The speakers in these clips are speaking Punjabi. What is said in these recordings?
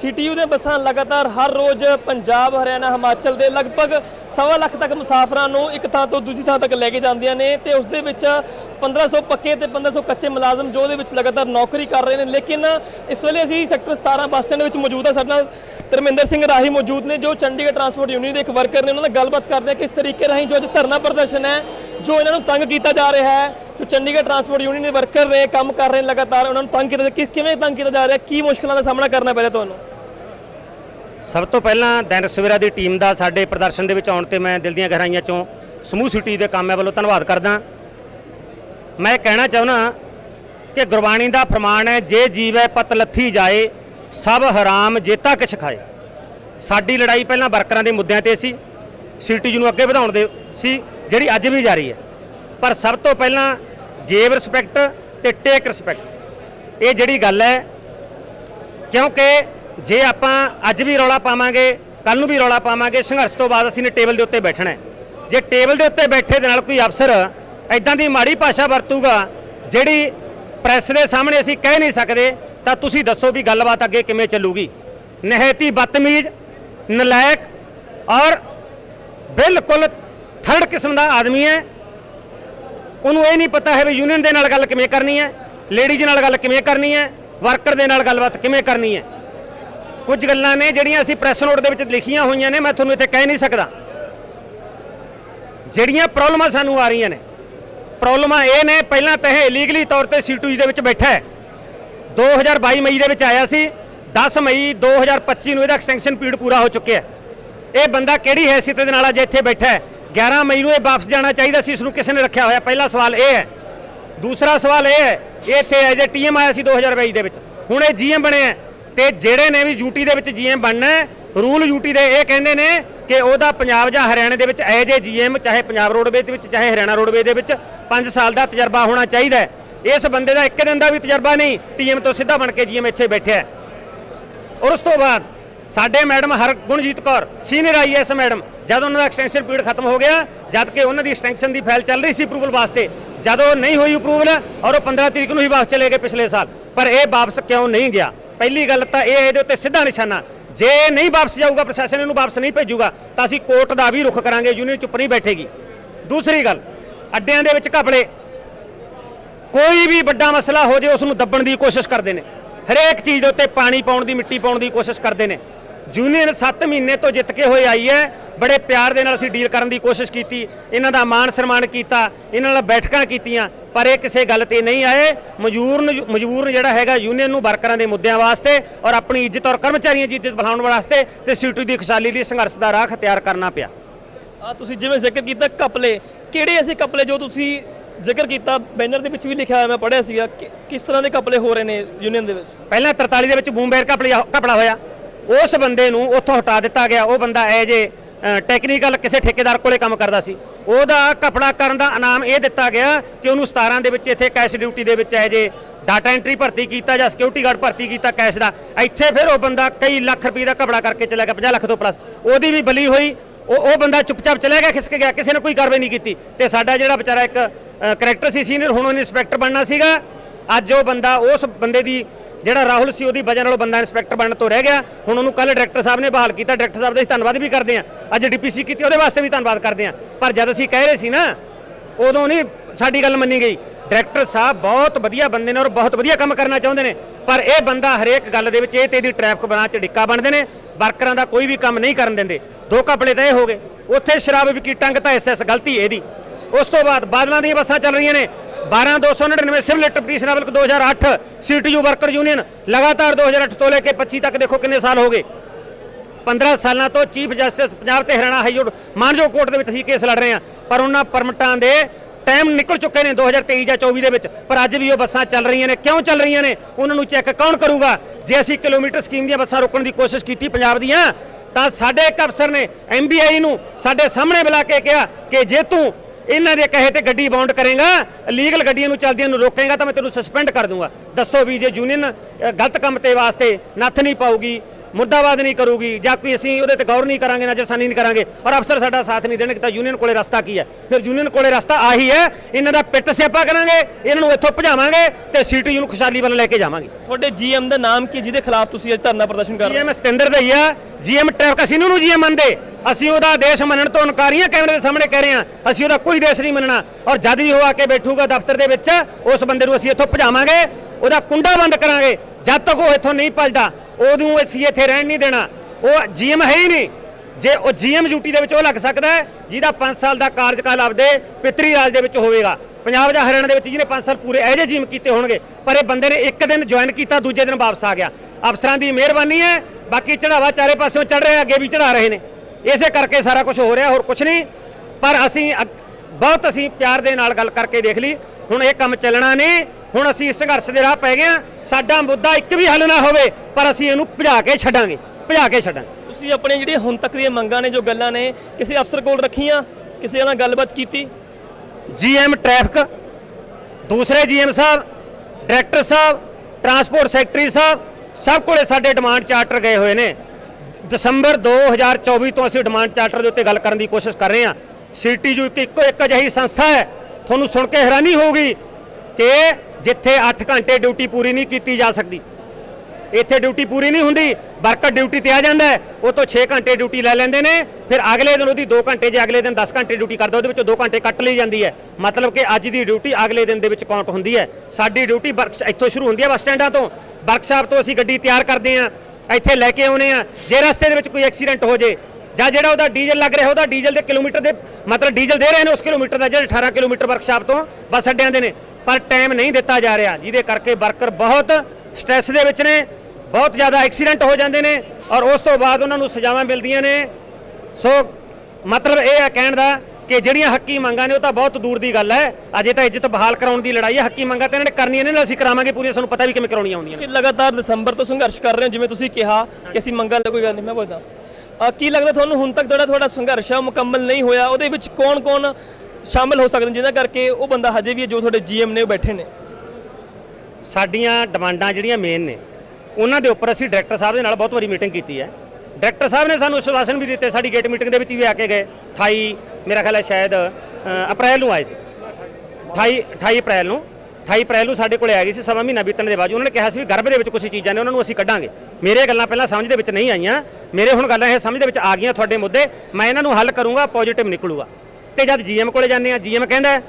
ਸੀਟੀਯੂ ਦੀਆਂ ਬੱਸਾਂ ਲਗਾਤਾਰ ਹਰ ਰੋਜ਼ ਪੰਜਾਬ, ਹਰਿਆਣਾ, ਹਿਮਾਚਲ ਦੇ ਲਗਭਗ ਸਵਾ ਲੱਖ ਤੱਕ ਮੁਸਾਫਰਾਂ ਨੂੰ ਇੱਕ ਥਾਂ ਤੋਂ ਦੂਜੀ ਥਾਂ ਤੱਕ ਲੈ ਕੇ ਜਾਂਦੀਆਂ ਨੇ ਤੇ ਉਸ ਦੇ ਵਿੱਚ 1500 ਪੱਕੇ ਤੇ 1500 ਕੱਚੇ ਮੁਲਾਜ਼ਮ ਜੋ ਦੇ ਵਿੱਚ ਲਗਾਤਾਰ ਨੌਕਰੀ ਕਰ ਰਹੇ ਨੇ। ਲੇਕਿਨ ਇਸ ਵੇਲੇ ਅਸੀਂ ਸੈਕਟਰ 17 ਬੱਸ ਸਟੈਂਡ ਵਿੱਚ ਮੌਜੂਦ ਹਾਂ। ਸਾਡੇ ਨਾਲ ਧਰਮਿੰਦਰ ਸਿੰਘ ਰਾਹੀ ਮੌਜੂਦ ਨੇ, ਜੋ ਚੰਡੀਗੜ੍ਹ ਟਰਾਂਸਪੋਰਟ ਯੂਨੀਅਨ ਦੇ ਇੱਕ ਵਰਕਰ ਨੇ। ਉਹਨਾਂ ਨਾਲ ਗੱਲਬਾਤ ਕਰਦੇ ਆ ਕਿਸ ਤਰੀਕੇ ਰਾਹੀਂ ਜੋ ਅੱਜ ਧਰਨਾ ਪ੍ਰਦਰਸ਼ਨ ਹੈ, ਜੋ ਇਹਨਾਂ ਨੂੰ ਤੰਗ ਕੀਤਾ ਜਾ ਰਿਹਾ ਹੈ, ਜੋ ਚੰਡੀਗੜ੍ਹ ਟਰਾਂਸਪੋਰਟ ਯੂਨੀਅਨ ਦੇ ਵਰਕਰ ਨੇ, ਕੰਮ ਕਰ ਰਹੇ ਨੇ ਲਗਾਤਾਰ, ਉਹਨਾਂ ਨੂੰ ਤੰਗ ਕੀਤਾ ਜਾ- ਕਿਸ ਕਿਵੇਂ ਤੰਗ ਕੀਤਾ ਜਾ ਰਿਹਾ, ਕੀ ਮੁਸ਼ਕਲਾਂ ਦਾ ਸਾਹਮਣਾ ਕਰਨਾ ਪੈ ਰਿਹਾ ਤੁਹਾਨੂੰ? ਸਭ ਤੋਂ ਪਹਿਲਾਂ ਦੈਨਿਕ ਸਵੇਰਾ ਦੀ ਟੀਮ ਦਾ ਸਾਡੇ ਪ੍ਰਦਰਸ਼ਨ ਦੇ ਵਿੱਚ ਆਉਣ ਤੇ ਮੈਂ ਦਿਲ ਦੀਆਂ ਗਹਿਰਾਈਆਂ ਚੋਂ ਸਮੂਹ ਸਿਟੀ ਦੇ ਕਾਮਿਆਂ ਵੱਲੋਂ ਧੰਨਵਾਦ ਕਰਦਾ। ਮੈਂ ਕਹਿਣਾ ਚਾਹੁੰਦਾ ਕਿ ਗੁਰਬਾਣੀ ਦਾ ਫਰਮਾਨ ਹੈ, ਜੇ ਜੀਵੈ ਪਤ ਲੱਥੀ ਜਾਏ, ਸਭ ਹਰਾਮ ਜੇਤਾ ਕਿਛ ਖਾਏ। ਸਾਡੀ ਲੜਾਈ ਪਹਿਲਾਂ ਵਰਕਰਾਂ ਦੇ ਮੁੱਦਿਆਂ ਤੇ ਸੀ, ਸਿਟੀ ਨੂੰ ਅੱਗੇ ਵਧਾਉਣ ਦੇ ਸੀ, ਜਿਹੜੀ ਅੱਜ ਵੀ ਜਾਰੀ ਹੈ। ਪਰ ਸਭ ਤੋਂ ਪਹਿਲਾਂ ਗੇਵ ਰਿਸਪੈਕਟ ਤੇ ਟੇਕ ਰਿਸਪੈਕਟ। ਇਹ ਜਿਹੜੀ ਗੱਲ ਹੈ, ਕਿਉਂਕਿ ਜੇ ਆਪਾਂ ਅੱਜ ਵੀ ਰੌਲਾ ਪਾਵਾਂਗੇ ਕੱਲ ਨੂੰ ਵੀ ਰੌਲਾ ਪਾਵਾਂਗੇ, ਸੰਘਰਸ਼ ਤੋਂ ਬਾਅਦ ਅਸੀਂ ਨੇ ਟੇਬਲ ਦੇ ਉੱਤੇ ਬੈਠਣਾ ਜੇ ਟੇਬਲ ਦੇ ਉੱਤੇ ਬੈਠੇ ਦੇ ਨਾਲ ਕੋਈ ਅਫਸਰ ਐਦਾਂ ਦੀ ਮਾੜੀ ਭਾਸ਼ਾ ਵਰਤੂਗਾ, ਜਿਹੜੀ ਪ੍ਰੈਸ ਦੇ ਸਾਹਮਣੇ ਅਸੀਂ ਕਹਿ ਨਹੀਂ ਸਕਦੇ, ਤਾਂ ਤੁਸੀਂ ਦੱਸੋ ਵੀ ਗੱਲਬਾਤ ਅੱਗੇ ਕਿਵੇਂ ਚੱਲੂਗੀ। ਨਹਿਤੀ ਬਦਤਮੀਜ਼, ਨਲਾਇਕ ਔਰ ਬਿਲਕੁਲ ਥਰਡ ਕਿਸਮ ਦਾ ਆਦਮੀ ਹੈ। ਉਹਨੂੰ ਇਹ ਨਹੀਂ ਪਤਾ ਹੈ ਵੀ ਯੂਨੀਅਨ ਦੇ ਨਾਲ ਗੱਲ ਕਿਵੇਂ ਕਰਨੀ ਹੈ ਲੇਡੀਜ਼ ਨਾਲ ਗੱਲ ਕਿਵੇਂ ਕਰਨੀ ਹੈ ਵਰਕਰ ਦੇ ਨਾਲ ਗੱਲਬਾਤ ਕਿਵੇਂ ਕਰਨੀ ਹੈ। ਕੁਝ ਗੱਲਾਂ ਨੇ ਜਿਹੜੀਆਂ ਅਸੀਂ ਪ੍ਰੈਸ ਨੋਟ ਦੇ ਵਿੱਚ ਲਿਖੀਆਂ ਹੋਈਆਂ ਨੇ, ਮੈਂ ਤੁਹਾਨੂੰ ਇੱਥੇ ਕਹਿ ਨਹੀਂ ਸਕਦਾ। ਜਿਹੜੀਆਂ ਪ੍ਰੋਬਲਮਾਂ ਸਾਨੂੰ ਆ ਰਹੀਆਂ ਨੇ, ਪ੍ਰੋਬਲਮਾਂ ਇਹ ਨੇ, ਪਹਿਲਾਂ ਤਾਂ ਇਹ ਇਲੀਗਲੀ ਤੌਰ ਤੇ ਸੀਟੂ e ਦੇ ਵਿੱਚ ਬੈਠਾ ਹੈ। 2022 ਮਈ ਦੇ ਵਿੱਚ ਆਇਆ ਸੀ 10 ਮਈ 2025 ਨੂੰ ਇਹਦਾ ਐਕਸਟੈਂਸ਼ਨ ਪੀਰੀਅਡ ਪੂਰਾ ਹੋ ਚੁੱਕਿਆ ਇਹ ਬੰਦਾ ਕਿਹੜੀ ਹੈਸੀਅਤ ਦੇ ਨਾਲ ਅੱਜ ਇੱਥੇ ਬੈਠਾ ਹੈ? 11 ਮਈ ਨੂੰ ਇਹ ਵਾਪਸ ਜਾਣਾ ਚਾਹੀਦਾ ਸੀ, ਇਸ ਨੂੰ ਕਿਸੇ ਨੇ ਰੱਖਿਆ ਹੋਇਆ। ਪਹਿਲਾ ਸਵਾਲ ਇਹ ਹੈ। ਦੂਸਰਾ ਸਵਾਲ ਇਹ ਹੈ, ਇਹ ਇੱਥੇ ਐਜ ਟੀਐਮ ਆਇਆ ਸੀ 2022 ਦੇ ਵਿੱਚ। ਹੁਣ ਇਹ ਜੀਐਮ ਬਣਿਆ ਤੇ ਜਿਹੜੇ ਨੇ ਵੀ ਯੂਟੀ ਦੇ ਵਿੱਚ ਜੀਐਮ ਬਣਨਾ ਹੈ, ਰੂਲ ਯੂਟੀ ਦੇ ਇਹ ਕਹਿੰਦੇ ਨੇ ਕਿ ਉਹਦਾ ਪੰਜਾਬ ਜਾਂ ਹਰਿਆਣਾ ਦੇ ਵਿੱਚ ਐਜ ਏ ਜੀਐਮ, ਚਾਹੇ ਪੰਜਾਬ ਰੋਡਵੇਜ਼ ਦੇ ਵਿੱਚ, ਚਾਹੇ ਹਰਿਆਣਾ ਰੋਡਵੇਜ਼ ਦੇ ਵਿੱਚ 5 ਸਾਲ ਦਾ ਤਜਰਬਾ ਹੋਣਾ ਚਾਹੀਦਾ ਹੈ। ਇਸ ਬੰਦੇ ਦਾ ਇੱਕ ਦਿਨ ਦਾ ਵੀ ਤਜਰਬਾ ਨਹੀਂ ਟੀਐਮ ਤੋਂ ਸਿੱਧਾ ਬਣ ਕੇ ਜੀਐਮ ਇੱਥੇ ਬੈਠਿਆ ਔਰ ਉਸ ਤੋਂ ਬਾਅਦ ਸਾਡੇ madam Hargunjit Kaur, senior IAS madam, ਜਦ ਉਹਨਾਂ ਦਾ ਐਕਸਟੈਂਸ਼ਨ ਪੀਰੀਅਡ ਖਤਮ ਹੋ ਗਿਆ, ਜਦ ਕਿ ਉਹਨਾਂ ਦੀ ਐਕਸਟੈਂਸ਼ਨ ਦੀ ਫਾਈਲ ਚੱਲ ਰਹੀ ਸੀ ਅਪਰੂਵਲ ਵਾਸਤੇ, ਜਦੋਂ ਨਹੀਂ ਹੋਈ ਅਪਰੂਵਲ ਔਰ ਉਹ 15 ਤਰੀਕ ਨੂੰ ਹੀ ਵਾਪਸ ਚਲੇ ਗਏ ਪਿਛਲੇ ਸਾਲ, ਪਰ ਇਹ ਵਾਪਸ ਕਿਉਂ ਨਹੀਂ ਗਿਆ? ਪਹਿਲੀ ਗੱਲ ਤਾਂ ਇਹ ਇਹਦੇ ਉੱਤੇ ਸਿੱਧਾ ਨਿਸ਼ਾਨਾ। ਜੇ ਨਹੀਂ ਵਾਪਸ ਜਾਊਗਾ, ਪ੍ਰਸ਼ਾਸਨ ਇਹਨੂੰ ਵਾਪਸ ਨਹੀਂ ਭੇਜੂਗਾ, ਤਾਂ ਅਸੀਂ ਕੋਰਟ ਦਾ ਵੀ ਰੁਖ ਕਰਾਂਗੇ, ਯੂਨੀਅਨ ਚੁੱਪ ਨਹੀਂ ਬੈਠੇਗੀ। ਦੂਸਰੀ ਗੱਲ, ਅੱਡਿਆਂ ਦੇ ਵਿੱਚ ਘਪਲੇ। ਕੋਈ ਵੀ ਵੱਡਾ ਮਸਲਾ ਹੋ ਜੇ, ਉਸ ਨੂੰ ਦੱਬਣ ਦੀ ਕੋਸ਼ਿਸ਼ ਕਰਦੇ ਨੇ। ਹਰੇਕ ਚੀਜ਼ ਦੇ ਉੱਤੇ ਪਾਣੀ ਪਾਉਣ ਦੀ, ਮਿੱਟੀ ਪਾਉਣ ਦੀ ਕੋਸ਼ਿਸ਼ ਕਰਦੇ ਨੇ। ਯੂਨੀਅਨ 7 ਮਹੀਨੇ ਤੋਂ ਜਿੱਤ ਕੇ ਹੋਏ ਆਈ ਹੈ। ਬੜੇ ਪਿਆਰ ਦੇ ਨਾਲ ਅਸੀਂ ਡੀਲ ਕਰਨ ਦੀ ਕੋਸ਼ਿਸ਼ ਕੀਤੀ। ਇਹਨਾਂ ਦਾ ਮਾਣ ਸਨਮਾਨ ਕੀਤਾ। ਇਹਨਾਂ ਨਾਲ ਬੈਠਕਾਂ ਕੀਤੀਆਂ। ਪਰ ਇਹ ਕਿਸੇ ਗੱਲ ਤੇ ਨਹੀਂ ਆਏ। ਮਜਬੂਰ ਮਜਬੂਰ ਜਿਹੜਾ ਹੈਗਾ ਯੂਨੀਅਨ ਨੂੰ ਵਰਕਰਾਂ ਦੇ ਮੁੱਦਿਆਂ ਵਾਸਤੇ ਔਰ ਆਪਣੀ ਇੱਜ਼ਤ ਔਰ ਕਰਮਚਾਰੀਆਂ ਦੀ ਇੱਜ਼ਤ ਬਣਾਉਣ ਵਾਸਤੇ ਤੇ ਸੀਟੂ ਦੀ ਖੁਸ਼ਹਾਲੀ ਲਈ ਸੰਘਰਸ਼ ਦਾ ਰਾਹ ਅਖਤਿਆਰ ਕਰਨਾ ਪਿਆ। ਆ ਤੁਸੀਂ ਜਿਵੇਂ ਜ਼ਿਕਰ ਕੀਤਾ ਕਪਲੇ ਕਿਹੜੇ ਐਸੇ ਕਪਲੇ ਜੋ ਤੁਸੀਂ ਜ਼ਿਕਰ ਕੀਤਾ? ਬੈਨਰ ਦੇ ਵਿੱਚ ਵੀ ਲਿਖਿਆ ਹੋਇਆ ਮੈਂ ਪੜ੍ਹਿਆ ਸੀਗਾ। ਕਿਸ ਤਰ੍ਹਾਂ ਦੇ ਕਪਲੇ ਹੋ ਰਹੇ ਨੇ ਯੂਨੀਅਨ ਦੇ ਵਿੱਚ? ਪਹਿਲਾਂ 43 ਦੇ ਵਿੱਚ ਬੂਮਬੇਰ ਕਪੜਾ ਹੋਇਆ। ਉਸ ਬੰਦੇ ਨੂੰ ਉੱਥੋਂ ਹਟਾ ਦਿੱਤਾ ਗਿਆ। ਉਹ ਬੰਦਾ ਐ ਜੇ ਟੈਕਨੀਕਲ ਕਿਸੇ ਠੇਕੇਦਾਰ ਕੋਲੇ ਕੰਮ ਕਰਦਾ ਸੀ। ਉਹਦਾ ਕਪੜਾ ਕਰਨ ਦਾ ਇਨਾਮ ਇਹ ਦਿੱਤਾ ਗਿਆ ਕਿ ਉਹਨੂੰ 17 ਦੇ ਵਿੱਚ ਇੱਥੇ ਕੈਸ਼ ਡਿਊਟੀ ਦੇ ਵਿੱਚ ਐ ਜੇ ਡਾਟਾ ਐਂਟਰੀ ਭਰਤੀ ਕੀਤਾ ਜਾਂ ਸਿਕਿਉਰਿਟੀ ਗਾਰਡ ਭਰਤੀ ਕੀਤਾ ਕੈਸ਼ ਦਾ, ਇੱਥੇ ਫਿਰ ਉਹ ਬੰਦਾ ਕਈ ਲੱਖ ਰੁਪਏ ਦਾ ਕਪੜਾ ਕਰਕੇ ਚਲਾ ਗਿਆ 50 ਲੱਖ ਤੋਂ ਪਲੱਸ ਉਹਦੀ ਵੀ ਬਲੀ ਹੋਈ, ਉਹ ਉਹ ਬੰਦਾ ਚੁੱਪਚਾਪ ਚਲਾ ਗਿਆ, ਖਿਸਕ ਗਿਆ, ਕਿਸੇ ਨੇ ਕੋਈ ਕਾਰਵਾਈ ਨਹੀਂ ਕੀਤੀ। ਤੇ ਸਾਡਾ ਜਿਹੜਾ ਵਿਚਾਰਾ ਇੱਕ ਕਰੈਕਟਰ ਸੀ ਸੀਨੀਅਰ ਹੁਣ ਉਹਨੇ ਇੰਸਪੈਕਟਰ ਬਣਨਾ ਸੀਗਾ। ਅੱਜ ਉਹ ਬੰਦਾ, ਉਸ ਬੰਦੇ ਦੀ ਜਿਹੜਾ ਰਾਹੁਲ ਸੀ ਉਹਦੀ ਵਜ੍ਹਾ ਨਾਲ ਉਹ ਬੰਦਾ ਇੰਸਪੈਕਟਰ ਬਣਨ ਤੋਂ ਰਹਿ ਗਿਆ। ਹੁਣ ਉਹਨੂੰ ਕੱਲ ਡਾਇਰੈਕਟਰ ਸਾਹਿਬ ਨੇ ਬਹਾਲ ਕੀਤਾ। ਡਾਇਰੈਕਟਰ ਸਾਹਿਬ ਦਾ ਅਸੀਂ ਧੰਨਵਾਦ ਵੀ ਕਰਦੇ ਹਾਂ। ਅੱਜ ਡੀਪੀਸੀ ਕੀਤੀ, ਉਹਦੇ ਵਾਸਤੇ ਵੀ ਧੰਨਵਾਦ ਕਰਦੇ ਹਾਂ। ਪਰ ਜਦ ਅਸੀਂ ਕਹਿ ਰਹੇ ਸੀ ਨਾ, ਉਦੋਂ ਨਹੀਂ ਸਾਡੀ ਗੱਲ ਮੰਨੀ ਗਈ। ਡਾਇਰੈਕਟਰ ਸਾਹਿਬ ਬਹੁਤ ਵਧੀਆ ਬੰਦੇ ਨੇ ਔਰ ਬਹੁਤ ਵਧੀਆ ਕੰਮ ਕਰਨਾ ਚਾਹੁੰਦੇ ਨੇ। ਪਰ ਇਹ ਬੰਦਾ ਹਰੇਕ ਗੱਲ ਦੇ ਵਿੱਚ ਇਹ ਤੇ ਇਹਦੀ ਟ੍ਰੈਫਿਕ ਬਣਾ ਚ ਡਿੱਕਾ ਬਣਦੇ ਨੇ। ਵਰਕਰਾਂ ਦਾ ਕੋਈ ਵੀ ਕੰਮ ਨਹੀਂ ਕਰਨ ਦਿੰਦੇ। ਦੋ ਕਪੜੇ ਤਾਂ ਇਹ ਹੋ ਗਏ। ਉੱਥੇ ਸ਼ਰਾਬ ਵਿਕੀ ਟੰਗ ਤਾਂ ਐਸਐਸ ਗਲਤੀ ਇਹਦੀ। ਉਸ ਤੋਂ ਬਾਅਦ ਬਾਦਲਾਂ ਦੀਆਂ ਬੱਸਾਂ ਚੱਲ ਰਹੀਆਂ ਨੇ। 12299 ਸਿਵਲ ਪਟੀਸ਼ਨ ਨਵਲ 2008 ਸੀਟੀਯੂ ਵਰਕਰ ਯੂਨੀਅਨ ਲਗਾਤਾਰ 2008 ਤੋਂ ਲੈ ਕੇ 25 ਤੱਕ ਦੇਖੋ ਕਿੰਨੇ ਸਾਲ ਹੋ ਗਏ 15 ਸਾਲਾਂ ਤੋਂ ਚੀਫ ਜਸਟਿਸ ਪੰਜਾਬ ਤੇ ਹਰਿਆਣਾ ਹਾਈ ਕੋਰਟ ਮਾਨਯੋਗ ਕੋਰਟ ਦੇ ਵਿੱਚ ਅਸੀਂ ਕੇਸ ਲੜ ਰਹੇ ਹਾਂ ਪਰ ਉਹਨਾਂ ਪਰਮਿਟਾਂ ਦੇ ਟਾਈਮ ਨਿਕਲ ਚੁੱਕੇ ਨੇ 2023 ਜਾਂ 24 ਦੇ ਵਿੱਚ ਪਰ ਅੱਜ ਵੀ ਉਹ ਬੱਸਾਂ ਚੱਲ ਰਹੀਆਂ ਨੇ ਕਿਉਂ ਚੱਲ ਰਹੀਆਂ ਨੇ ਉਹਨਾਂ ਨੂੰ ਚੈੱਕ ਕੌਣ ਕਰੂਗਾ ਜੇ ਅਸੀਂ ਕਿਲੋਮੀਟਰ ਸਕੀਮ ਦੀਆਂ ਬੱਸਾਂ ਰੋਕਣ ਦੀ ਕੋਸ਼ਿਸ਼ ਕੀਤੀ ਪੰਜਾਬ ਦੀਆਂ ਤਾਂ ਸਾਡੇ ਇੱਕ ਅਫਸਰ ਨੇ ਐਮਬੀਆਈ ਨੂੰ ਸਾਡੇ ਸਾਹਮਣੇ ਬੁਲਾ ਕੇ ਕਿਹਾ ਕਿ ਜੇ ਤੂੰ ਇਹਨਾਂ ਦੇ ਕਹੇ ਤੇ ਗੱਡੀ ਬਾਉਂਡ ਕਰੇਗਾ ਲੀਗਲ ਗੱਡੀਆਂ ਨੂੰ ਚੱਲਦੀਆਂ ਨੂੰ ਰੋਕੇਗਾ ਤਾਂ ਮੈਂ ਤੈਨੂੰ ਸਸਪੈਂਡ ਕਰ ਦੂੰਗਾ। ਦੱਸੋ ਵੀ ਜੇ ਯੂਨੀਅਨ ਗਲਤ ਕੰਮ ਤੇ ਵਾਸਤੇ ਨੱਥ ਨਹੀਂ ਪਾਊਗੀ ਮੁਰਦਾਬਾਦ ਨਹੀਂ ਕਰੂਗੀ ਜਾਂ ਕੋਈ ਅਸੀਂ ਉਹਦੇ ਤੇ ਗੌਰ ਨਹੀਂ ਕਰਾਂਗੇ ਨਜ਼ਰਸਾਨੀ ਨਹੀਂ ਕਰਾਂਗੇ ਔਰ ਅਫਸਰ ਸਾਡਾ ਸਾਥ ਨਹੀਂ ਦੇਣਗੇ ਤਾਂ ਯੂਨੀਅਨ ਕੋਲੇ ਰਸਤਾ ਕੀ ਹੈ? ਫਿਰ ਯੂਨੀਅਨ ਕੋਲੇ ਰਸਤਾ ਆਹੀ ਹੈ ਇਹਨਾਂ ਦਾ ਪਿੱਟ ਸਿਆਪਾ ਕਰਾਂਗੇ ਇਹਨਾਂ ਨੂੰ ਇੱਥੋਂ ਭਜਾਵਾਂਗੇ ਤੇ ਸੀਟੀਯੂ ਨੂੰ ਖੁਸ਼ਹਾਲੀ ਵੱਲ ਲੈ ਕੇ ਜਾਵਾਂਗੇ। ਤੁਹਾਡੇ ਜੀਐਮ ਦਾ ਨਾਮ ਕੀ ਜਿਹਦੇ ਖਿਲਾਫ ਤੁਸੀਂ ਅੱਜ ਧਰਨਾ ਪ੍ਰਦਰਸ਼ਨ ਕਰ ਰਹੇ ਹੋ? GM Satinder Daiya GM traffic ਅਸੀਂ ਨੂੰ ਜੀਐਮ ਮੰਨਦੇ। ਅਸੀਂ ਉਹਦਾ ਦੇਸ਼ ਮੰਨਣ ਤੋਂ ਇਨਕਾਰੀਆਂ ਕੈਮਰੇ ਦੇ ਸਾਹਮਣੇ ਕਹਿ ਰਹੇ ਹਾਂ। ਅਸੀਂ ਉਹਦਾ ਕੋਈ ਦੇਸ਼ ਨਹੀਂ ਮੰਨਣਾ। ਔਰ ਜਦ ਵੀ ਉਹ ਆ ਕੇ ਬੈਠੂਗਾ ਦਫ਼ਤਰ ਦੇ ਵਿੱਚ, ਉਸ ਬੰਦੇ ਨੂੰ ਅਸੀਂ ਇੱਥੋਂ ਭਜਾਵਾਂਗੇ, ਉਹਦਾ ਕੁੰਡਾ ਬੰਦ ਕਰਾਂਗੇ। ਜਦ ਤੱਕ ਉਹ ਇੱਥੋਂ ਨਹੀਂ ਭੱਜਦਾ, ਉਹਨੂੰ ਅਸੀਂ ਇੱਥੇ ਰਹਿਣ ਨਹੀਂ ਦੇਣਾ। ਉਹ ਜੀਐਮ ਹੈ ਹੀ ਨਹੀਂ। ਜੇ ਉਹ ਜੀਐਮ ਡਿਊਟੀ ਦੇ ਵਿੱਚ ਉਹ ਲੱਗ ਸਕਦਾ ਹੈ, ਜਿਹਦਾ 5 ਸਾਲ ਦਾ ਕਾਰਜਕਾਲ ਆਪਦੇ ਪਿਤਰੀ ਰਾਜ ਦੇ ਵਿੱਚ ਹੋਵੇਗਾ। ਪੰਜਾਬ ਜਾਂ ਹਰਿਆਣਾ ਦੇ ਵਿੱਚ ਜਿਹਨੇ 5 ਸਾਲ ਪੂਰੇ ਐਜੇ ਜੀਮ ਕੀਤੇ ਹੋਣਗੇ, ਪਰ ਇਹ ਬੰਦੇ ਨੇ ਇੱਕ ਦਿਨ ਜੁਆਇਨ ਕੀਤਾ, ਦੂਜੇ ਦਿਨ ਵਾਪਸ ਆ ਗਿਆ। ਅਫਸਰਾਂ ਦੀ ਮਿਹਰਬਾਨੀ ਹੈ। ਬਾਕੀ ਚੜਾਵਾ ਚਾਰੇ ਪਾਸਿਓਂ ਚੜ ਰਿਹਾ ਅੱਗੇ ਵੀ ਚੜਾ ਰਹੇ ਨੇ। ਇਸੇ ਕਰਕੇ ਸਾਰਾ ਕੁਝ ਹੋ ਰਿਹਾ ਹੋਰ ਕੁਝ ਨਹੀਂ। ਪਰ ਅਸੀਂ ਬਹੁਤ ਅਸੀਂ ਪਿਆਰ ਦੇ ਨਾਲ ਗੱਲ ਕਰਕੇ ਦੇਖ ਲਈ। ਹੁਣ ਇਹ ਕੰਮ ਚੱਲਣਾ ਨਹੀਂ ਹੁਣ ਅਸੀਂ ਇਸ ਸੰਘਰਸ਼ ਦੇ ਰਾਹ ਪੈ ਗਏ ਹਾਂ। ਸਾਡਾ ਮੁੱਦਾ ਇੱਕ ਵੀ ਹੱਲ ਨਾ ਹੋਵੇ ਪਰ ਅਸੀਂ ਇਹਨੂੰ ਭਜਾ ਕੇ ਛੱਡਾਂਗੇ ਭਜਾ ਕੇ ਛੱਡਾਂਗੇ। ਤੁਸੀਂ ਆਪਣੇ ਜਿਹੜੀਆਂ ਹੁਣ ਤੱਕ ਦੀਆਂ ਮੰਗਾਂ ਨੇ ਜੋ ਗੱਲਾਂ ਨੇ ਕਿਸੇ ਅਫਸਰ ਕੋਲ ਰੱਖੀਆਂ? ਕਿਸੇ ਨਾਲ ਗੱਲਬਾਤ ਕੀਤੀ? ਜੀਐਮ ਟ੍ਰੈਫਿਕ ਦੂਸਰੇ ਜੀਐਮ ਸਾਹਿਬ ਡਾਇਰੈਕਟਰ ਸਾਹਿਬ ਟਰਾਂਸਪੋਰਟ ਸੈਕਟਰੀ ਸਾਹਿਬ ਸਭ ਕੋਲੇ ਸਾਡੇ ਡਿਮਾਂਡ ਚਾਰਟਰ ਗਏ ਹੋਏ ਨੇ। ਦਸੰਬਰ 2024 ਤੋਂ ਅਸੀਂ ਡਿਮਾਂਡ ਚਾਰਟਰ ਦੇ ਉੱਤੇ ਗੱਲ ਕਰਨ ਦੀ ਕੋਸ਼ਿਸ਼ ਕਰ ਰਹੇ ਹਾਂ। ਸੀਟੀਯੂ ਇੱਕ ਇੱਕੋ ਇੱਕ ਅਜਿਹੀ ਸੰਸਥਾ ਹੈ। ਤੁਹਾਨੂੰ ਸੁਣ ਕੇ ਹੈਰਾਨੀ ਹੋਊਗੀ ਕਿ ਜਿੱਥੇ 8 ਘੰਟੇ ਡਿਊਟੀ ਪੂਰੀ ਨਹੀਂ ਕੀਤੀ ਜਾ ਸਕਦੀ। ਇੱਥੇ ਡਿਊਟੀ ਪੂਰੀ ਨਹੀਂ ਹੁੰਦੀ ਵਰਕਰ ਡਿਊਟੀ ਤੇ ਆ ਜਾਂਦਾ ਉਹ ਤੋਂ 6 ਘੰਟੇ ਡਿਊਟੀ ਲੈ ਲੈਂਦੇ ਨੇ, ਫਿਰ ਅਗਲੇ ਦਿਨ ਉਹਦੀ 2 ਘੰਟੇ ਜੇ ਅਗਲੇ ਦਿਨ 10 ਘੰਟੇ ਡਿਊਟੀ ਕਰਦਾ, ਉਹਦੇ ਵਿੱਚੋਂ 2 ਘੰਟੇ ਕੱਟ ਲਈ ਜਾਂਦੀ ਹੈ। ਮਤਲਬ ਕਿ ਅੱਜ ਦੀ ਡਿਊਟੀ ਅਗਲੇ ਦਿਨ ਦੇ ਵਿੱਚ ਕਾਊਂਟ ਹੁੰਦੀ ਹੈ। ਸਾਡੀ ਡਿਊਟੀ ਵਰਕ ਇੱਥੋਂ ਸ਼ੁਰੂ ਹੁੰਦੀ ਹੈ ਬੱਸ ਸਟੈਂਡਾਂ ਤੋਂ। ਵਰਕਸ਼ਾਪ ਤੋਂ ਅਸੀਂ ਗੱਡੀ ਤਿਆਰ ਕਰਦੇ ਹਾਂ। ਇੱਥੇ ਲੈ ਕੇ ਆਉਨੇ ਆ। ਜੇ ਰਸਤੇ ਦੇ ਵਿੱਚ ਕੋਈ ਐਕਸੀਡੈਂਟ ਹੋ ਜੇ, ਜਾਂ ਜਿਹੜਾ ਉਹਦਾ ਡੀਜ਼ਲ ਲੱਗ ਰਿਹਾ, ਉਹਦਾ ਡੀਜ਼ਲ ਦੇ ਕਿਲੋਮੀਟਰ ਦੇ, ਮਤਲਬ ਡੀਜ਼ਲ ਦੇ ਰਹੇ ਨੇ ਉਸ ਕਿਲੋਮੀਟਰ ਦਾ, ਜਿਹੜਾ 18 ਕਿਲੋਮੀਟਰ ਵਰਕਸ਼ਾਪ ਤੋਂ ਬੱਸ ਅੱਡਿਆਂ ਦੇ ਨੇ, ਪਰ ਟਾਈਮ ਨਹੀਂ ਦਿੱਤਾ ਜਾ ਰਿਹਾ। ਜਿਹਦੇ ਕਰਕੇ ਵਰਕਰ ਬਹੁਤ ਸਟ੍ਰੈਸ ਦੇ ਵਿੱਚ ਨੇ, ਬਹੁਤ ਜ਼ਿਆਦਾ ਐਕਸੀਡੈਂਟ ਹੋ ਜਾਂਦੇ ਨੇ, ਔਰ ਉਸ ਤੋਂ ਬਾਅਦ ਉਹਨਾਂ ਨੂੰ ਸਜ਼ਾਵਾਂ ਮਿਲਦੀਆਂ ਨੇ। ਸੋ ਮਤਲਬ ਇਹ ਹੈ ਕਹਿਣ ਦਾ ਕਿ ਜਿਹੜੀਆਂ ਹੱਕੀ ਮੰਗਾਂ ਨੇ ਉਹ ਤਾਂ ਬਹੁਤ ਦੂਰ ਦੀ ਗੱਲ ਹੈ। ਅਜੇ ਤਾਂ ਇੱਜ਼ਤ ਬਹਾਲ ਕਰਾਉਣ ਦੀ ਲੜਾਈ ਹੈ। ਹੱਕੀ ਮੰਗਾਂ ਤਾਂ ਇਹਨਾਂ ਨੇ ਕਰਨੀਆਂ ਨੇ ਨਾਲ ਅਸੀਂ ਕਰਾਵਾਂਗੇ ਪੂਰੀਆਂ ਸਾਨੂੰ ਪਤਾ ਵੀ ਕਿਵੇਂ ਕਰਾਉਣੀਆਂ ਆਉਂਦੀਆਂ ਨੇ। ਲਗਾਤਾਰ ਦਸੰਬਰ ਤੋਂ ਸੰਘਰਸ਼ ਕਰ ਰਹੇ ਹੋ ਜਿਵੇਂ ਤੁਸੀਂ ਕਿਹਾ ਕਿ ਅਸੀਂ ਮੰਗਾਂ ਲੈ ਕੋਈ ਗੱਲ ਨਹੀਂ ਮੈਂ ਅਹ ਕੀ ਲੱਗਦਾ ਤੁਹਾਨੂੰ ਹੁਣ ਤੱਕ ਜਿਹੜਾ ਤੁਹਾਡਾ ਸੰਘਰਸ਼ ਹੈ ਉਹ ਮੁਕੰਮਲ ਨਹੀਂ ਹੋਇਆ? ਉਹਦੇ ਵਿੱਚ ਕੌਣ-ਕੌਣ ਸ਼ਾਮਲ ਹੋ ਸਕਦੇ ਜਿਹਨਾਂ ਕਰਕੇ ਉਹ ਬੰਦਾ ਹਜੇ ਵੀ ਜੋ ਤੁਹਾਡੇ ਜੀਐਮ ਨੇ ਉਹ ਬੈਠੇ ਨੇ? ਸਾਡੀਆਂ ਡਿਮਾਂਡਾਂ ਜਿਹੜੀਆਂ ਮੇਨ ਨੇ ਉਹਨਾਂ ਦੇ ਉੱਪਰ ਅਸੀਂ ਡਾਇਰੈਕਟਰ ਸਾਹਿਬ ਦੇ ਨਾਲ ਬਹੁਤ ਵਾਰੀ ਮੀਟਿੰਗ ਕੀਤੀ ਹੈ। ਡਾਇਰੈਕਟਰ ਸਾਹਿਬ ਨੇ ਸਾਨੂੰ ਆਸ਼ਵਾਸਨ ਵੀ ਦਿੱਤੇ ਸਾਡੀ ਗੇਟ ਮੀਟਿੰਗ ਦੇ ਵਿੱਚ ਵੀ ਆ ਕੇ ਗਏ। 28 ਮੇਰਾ ਖਿਆਲ ਹੈ ਸ਼ਾਇਦ ਅਪ੍ਰੈਲ ਨੂੰ ਆਏ ਸੀ। 28 28 ਅਪ੍ਰੈਲ ਨੂੰ 28 ਅਪ੍ਰੈਲ ਨੂੰ ਸਾਡੇ ਕੋਲੇ ਆ ਗਈ ਸੀ ਸਵਾ ਮਹੀਨਾ ਬੀਤਣ ਦੇ ਬਾਅਦ ਉਹਨਾਂ ਨੇ ਕਿਹਾ ਸੀ ਵੀ ਗਰਭ ਦੇ ਵਿੱਚ ਕੁਝ ਚੀਜ਼ਾਂ ਨੇ, ਉਹਨਾਂ ਨੂੰ ਅਸੀਂ ਕੱਢਾਂਗੇ। ਮੇਰੇ ਗੱਲਾਂ ਪਹਿਲਾਂ ਸਮਝ ਦੇ ਵਿੱਚ ਨਹੀਂ ਆਈਆਂ। ਮੇਰੇ ਹੁਣ ਗੱਲਾਂ ਇਹ ਸਮਝ ਦੇ ਵਿੱਚ ਆ ਗਈਆਂ ਤੁਹਾਡੇ ਮੁੱਦੇ। ਮੈਂ ਇਹਨਾਂ ਨੂੰ ਹੱਲ ਕਰੂੰਗਾ ਪੋਜ਼ਿਟਿਵ ਨਿਕਲੂਗਾ। ਤੇ ਜਦ ਜੀਐਮ ਕੋਲੇ ਜਾਂਦੇ ਆ ਜੀਐਮ ਕਹਿੰਦਾ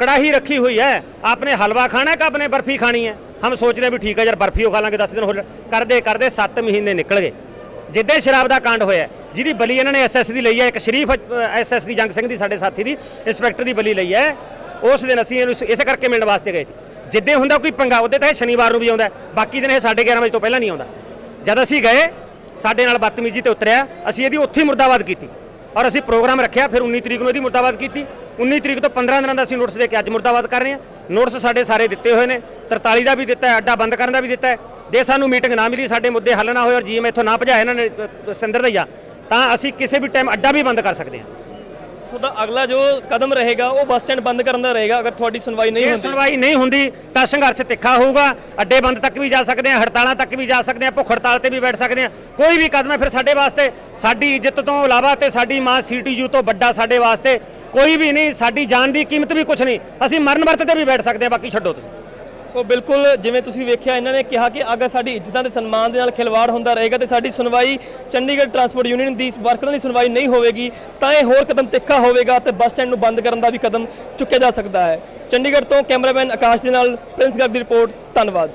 ਕੜਾਹੀ ਰੱਖੀ ਹੋਈ ਹੈ, ਆਪਨੇ ਹਲਵਾ ਖਾਣਾ ਕਿ ਆਪਨੇ ਬਰਫੀ ਖਾਣੀ ਹੈ? ਹਮ ਸੋਚ ਰਹੇ ਵੀ ਠੀਕ ਹੈ, ਯਾਰ ਬਰਫੀ ਉਹ ਲਾਂਗੇ 10 ਦਿਨ ਹੋਰ ਕਰਦੇ ਕਰਦੇ 7 ਮਹੀਨੇ ਨਿਕਲ ਗਏ। ਜਿੱਦੇ ਸ਼ਰਾਬ ਦਾ ਕਾਂਡ ਹੋਇਆ ਜਿਹਦੀ ਬਲੀ ਇਹਨਾਂ ਨੇ ਐਸਐਸ ਦੀ ਲਈ ਹੈ ਇੱਕ ਸ਼ਰੀਫ ਐਸਐਸ ਦੀ ਜੰਗ ਸਿੰਘ ਦੀ ਸਾਡੇ ਸਾਥੀ ਦੀ ਇੰਸਪੈਕਟਰ ਦੀ ਬਲੀ ਲਈ ਹੈ। ਉਸ ਦਿਨ ਅਸੀਂ ਇਹਨੂੰ ਇਸੇ ਕਰਕੇ ਮਿਲਣ ਵਾਸਤੇ ਗਏ ਸੀ। ਜਿੱਦੇ ਹੁੰਦਾ ਕੋਈ ਪੰਗਾ ਉਹਦੇ ਤਾਂ ਇਹ ਸ਼ਨੀਵਾਰ ਨੂੰ ਵੀ ਆਉਂਦਾ ਬਾਕੀ ਦਿਨ ਇਹ 11:30 ਵਜੇ ਤੋਂ ਪਹਿਲਾਂ ਨਹੀਂ ਆਉਂਦਾ। ਜਦ ਅਸੀਂ ਗਏ ਸਾਡੇ ਨਾਲ ਬਦਤਮੀਜ਼ੀ ਤੇ ਉਤਰਿਆ ਅਸੀਂ ਇਹਦੀ ਉੱਥੇ ਹੀ ਮੁਰਦਾਬਾਦ ਕੀਤੀ। ਔਰ ਅਸੀਂ ਪ੍ਰੋਗਰਾਮ ਰੱਖਿਆ ਫਿਰ 19 ਤਰੀਕ ਨੂੰ ਇਹਦੀ ਮੁਰਦਾਬਾਦ ਕੀਤੀ। 19 ਤਰੀਕ ਤੋਂ 15 ਦਿਨਾਂ ਦਾ ਅਸੀਂ ਨੋਟਿਸ ਦੇ ਕੇ ਅੱਜ ਮੁਰਦਾਬਾਦ ਕਰ ਰਹੇ ਹਾਂ। ਨੋਟਿਸ ਸਾਡੇ ਸਾਰੇ ਦਿੱਤੇ ਹੋਏ ਨੇ। 43 ਦਾ ਵੀ ਦਿੱਤਾ ਹੈ ਅੱਡਾ ਬੰਦ ਕਰਨ ਦਾ ਵੀ ਦਿੱਤਾ ਹੈ। ਜੇ ਸਾਨੂੰ ਮੀਟਿੰਗ ਨਾ ਮਿਲੀ ਸਾਡੇ ਮੁੱਦੇ ਹੱਲ ਨਾ ਹੋਏ ਔਰ ਜੀਐਮ ਇੱਥੋਂ ਨਾ ਭਜਾਏ ਇਹਨਾਂ ਨੇ ਅ, ਸਿੰਦਰ ਦਈਆ ਤਾਂ ਅਸੀਂ ਕਿਸੇ ਵੀ ਟਾਈਮ ਅੱਡਾ ਵੀ ਬੰਦ ਕਰ ਸਕਦੇ ਹਾਂ। ਤੁਹਾਡਾ ਅਗਲਾ ਜੋ ਕਦਮ ਰਹੇਗਾ ਉਹ ਬੱਸ ਸਟੈਂਡ ਬੰਦ ਕਰਨ ਦਾ ਰਹੇਗਾ ਅਗਰ ਤੁਹਾਡੀ ਸੁਣਵਾਈ ਨਹੀਂ ਜੇ ਹੁੰਦੀ। ਸੁਣਵਾਈ ਨਹੀਂ ਹੁੰਦੀ ਤਾਂ ਸੰਘਰਸ਼ ਤਿੱਖਾ ਹੋਊਗਾ। ਅੱਡੇ ਬੰਦ ਤੱਕ ਵੀ ਜਾ ਸਕਦੇ ਹਾਂ ਹੜਤਾਲਾਂ ਤੱਕ ਵੀ ਜਾ ਸਕਦੇ ਹਾਂ ਭੁੱਖ ਹੜਤਾਲ ਤੇ ਵੀ ਬੈਠ ਸਕਦੇ ਹਾਂ। ਕੋਈ ਵੀ ਕਦਮ ਹੈ ਫਿਰ ਸਾਡੇ ਵਾਸਤੇ ਸਾਡੀ ਇੱਜ਼ਤ ਤੋਂ ਇਲਾਵਾ ਤੇ ਸਾਡੀ ਮਾਂ ਸੀਟੀਯੂ ਤੋਂ ਵੱਡਾ ਸਾਡੇ ਵਾਸਤੇ ਕੋਈ ਵੀ ਨਹੀਂ ਸਾਡੀ ਜਾਨ ਦੀ ਕੀਮਤ ਵੀ ਕੁਝ ਨਹੀਂ। ਅਸੀਂ ਮਰਨ ਵਰਤ ਤੇ ਵੀ ਬੈਠ ਸਕਦੇ ਹਾਂ ਬਾਕੀ ਛੱਡੋ ਤੁਸੀਂ। ਸੋ ਬਿਲਕੁਲ ਜਿਵੇਂ ਤੁਸੀਂ ਵੇਖਿਆ, ਇਹਨਾਂ ਨੇ ਕਿਹਾ ਕਿ ਅਗਰ ਸਾਡੀ ਇੱਜ਼ਤਾਂ ਤੇ ਸਨਮਾਨ ਦੇ ਨਾਲ ਖਿਲਵਾੜ ਹੁੰਦਾ ਰਹੇਗਾ ਤੇ ਸਾਡੀ ਸੁਣਵਾਈ ਚੰਡੀਗੜ੍ਹ ਟਰਾਂਸਪੋਰਟ ਯੂਨੀਅਨ ਦੀ ਵਰਕਰਾਂ ਦੀ ਸੁਣਵਾਈ ਨਹੀਂ ਹੋਵੇਗੀ, ਤਾਂ ਇਹ ਹੋਰ ਕਦਮ ਤਿੱਖਾ ਹੋਵੇਗਾ ਤੇ ਬੱਸ ਸਟੈਂਡ ਨੂੰ ਬੰਦ ਕਰਨ ਦਾ ਵੀ ਕਦਮ ਚੁੱਕਿਆ ਜਾ ਸਕਦਾ ਹੈ। ਚੰਡੀਗੜ੍ਹ ਤੋਂ ਕੈਮਰਾਮੈਨ ਆਕਾਸ਼ ਦੇ ਨਾਲ ਪ੍ਰਿੰਸ ਗਰਗ ਦੀ ਰਿਪੋਰਟ, ਧੰਨਵਾਦ।